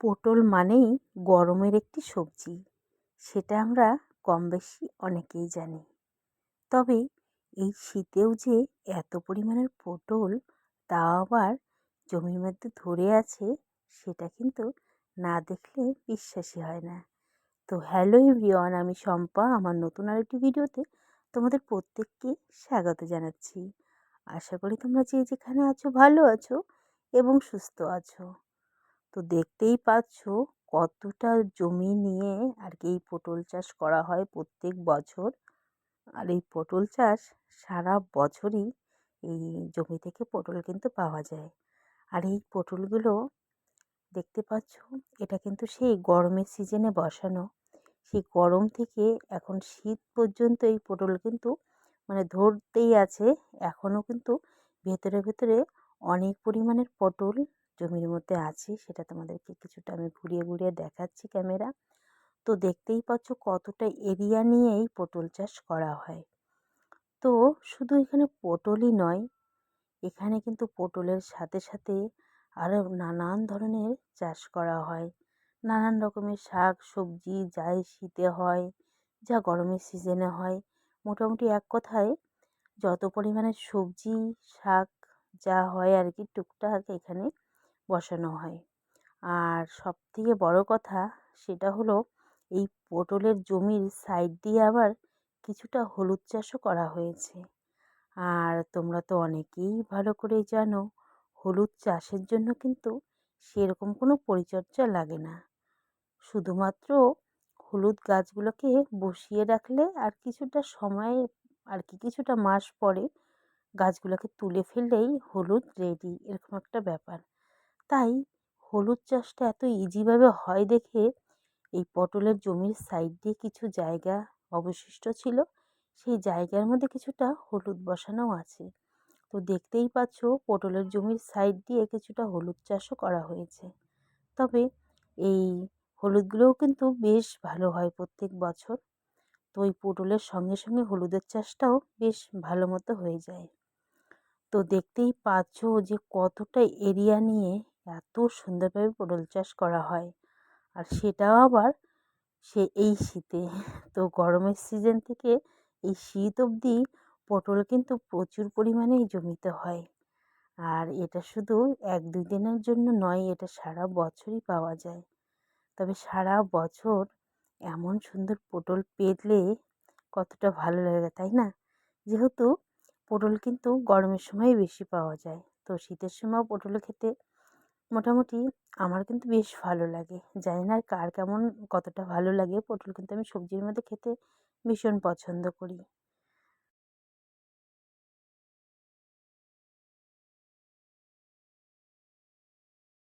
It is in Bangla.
পটল মানেই গরমের একটি সবজি। সেটা আমরা কম বেশি অনেকেই জানি। তবে এই শীতেও যে এত পরিমাণের পটল, তাও আবার জমির মধ্যে ধরে আছে, সেটা কিন্তু না দেখলে বিশ্বাসই হয় না। তো হ্যালো এভরিওয়ান, আমি শম্পা। আমার নতুন আরেকটি ভিডিওতে তোমাদের প্রত্যেককে স্বাগত জানাচ্ছি। আশা করি তোমরা যে যেখানে আছো ভালো আছো এবং সুস্থ আছো। তো দেখতেই পাচ্ছ কতটা জমি নিয়ে আর কি এই পটল চাষ করা হয় প্রত্যেক বছর। আর এই পটল চাষ সারা বছরই এই জমি থেকে পটল কিন্তু পাওয়া যায়। আর এই পটলগুলো দেখতে পাচ্ছ, এটা কিন্তু সেই গরমের সিজনে বসানো। সেই গরম থেকে এখন শীত পর্যন্ত এই পটল কিন্তু মানে ধরতেই আছে। এখনও কিন্তু ভেতরে ভেতরে অনেক পরিমাণের পটল জমির মধ্যে আছে, সেটা তোমাদেরকে কিছুটা আমি ঘুরিয়ে ঘুরিয়ে দেখাচ্ছি ক্যামেরা। তো দেখতেই পাচ্ছ কতটা এরিয়া নিয়েই পটল চাষ করা হয়। তো শুধু এখানে পটলই নয়, এখানে কিন্তু পটলের সাথে সাথে আরও নানান ধরনের চাষ করা হয়। নানান রকমের শাক, সবজি, যাই শীতে হয়, যা গরমের সিজনে হয়। মোটামুটি এক কথায় যত পরিমাণে সবজি, শাক যা হয় আর কি টুকটাক এখানে বসানো হয়। আর সবথেকে বড় কথা সেটা হলো এই পটলের জমির সাইড দিয়ে আবার কিছুটা হলুদ চাষও করা হয়েছে। আর তোমরা তো অনেকেই ভালো করেই জানো, হলুদ চাষের জন্য কিন্তু সেরকম কোনো পরিচর্যা লাগে না। শুধুমাত্র হলুদ গাছগুলোকে বসিয়ে রাখলে আর কিছুটা সময়, আর কি কিছুটা মাস পরে গাছগুলোকে তুলে ফেললেই হলুদ রেডি এরকম একটা ব্যাপার। তাই হলুদ চাষটা এত ইজিভাবে হয় দেখে এই পটলের জমির সাইড দিয়ে কিছু জায়গা অবশিষ্ট ছিল, সেই জায়গার মধ্যে কিছুটা হলুদ বসানো আছে। তো দেখতেই পাচ্ছ পটলের জমির সাইড দিয়ে কিছুটা হলুদ চাষও করা হয়েছে। তবে এই হলুদগুলোও কিন্তু বেশ ভালো হয় প্রত্যেক বছর। তো ওই পটলের সঙ্গে সঙ্গে হলুদের চাষটাও বেশ ভালো মতো হয়ে যায়। তো দেখতেই পাচ্ছ যে কতটা এরিয়া নিয়ে এত সুন্দরভাবে পটল চাষ করা হয়। আর সেটাও আবার সে এই শীতে। তো গরমের সিজন থেকে এই শীত অবধি পটল কিন্তু প্রচুর পরিমাণেই জমিতে হয়। আর এটা শুধু এক দুই দিনের জন্য নয়, এটা সারা বছরই পাওয়া যায়। তবে সারা বছর এমন সুন্দর পটল পেলে কতটা ভালো লাগে, তাই না? যেহেতু পটল কিন্তু গরমের সময় বেশি পাওয়া যায়। তো শীতের সময়ও পটল খেতে মোটামুটি আমার কিন্তু বেশ ভালো লাগে। জানি না কার কেমন কতটা ভালো লাগে। পটল কিন্তু আমি সবজির মধ্যে খেতে ভীষণ পছন্দ করি।